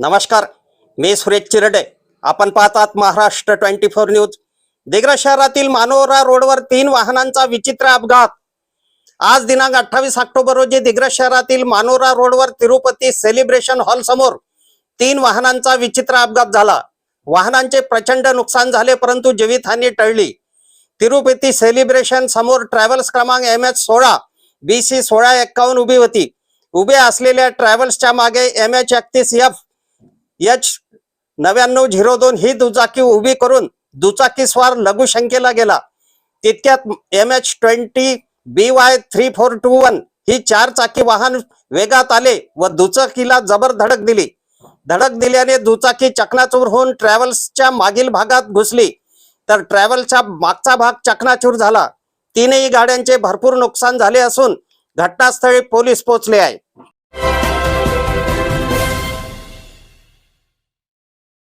नमस्कार मी सुरेश चिरडे. आपण पाहतात Maharashtra twenty four news. Digras शहरातील मानोरा रोडवर तीन वाहनांचा विचित्र अपघात. आज दिनांक अठ्ठावीस ऑक्टोबर रोजी दिग्रज शहरातील मानोरा रोडवर तिरुपती सेलिब्रेशन हॉल समोर तीन वाहनांचा विचित्र अपघात झाला. वाहनांचे प्रचंड नुकसान झाले परंतु जीवितहानी टळली. तिरुपती सेलिब्रेशन समोर ट्रॅव्हल्स क्रमांक एम एच सोळा बी सी सोळा एक्कावन्न उभी होती. उभे असलेल्या ट्रॅव्हल्सच्या मागे एम एच एकतीस एफ एच नव्याण्णव झिरो दोन ही दुचाकी उभी करून दुचाकीस्वार लघुशंकेला गेला. तितक्यात M H twenty B Y three four two one ही चार चाकी वाहन वेगात आले व दुचाकीला जबर धडक दिली. धडक दिल्याने दुचाकी चकनाचूर होऊन ट्रॅव्हल्सच्या मागील भागात घुसली. तर ट्रॅव्हल्सचा मागचा भाग चकनाचूर झाला. तीनही गाड्यांचे भरपूर नुकसान झाले असून घटनास्थळी पोलीस पोहोचले आहे.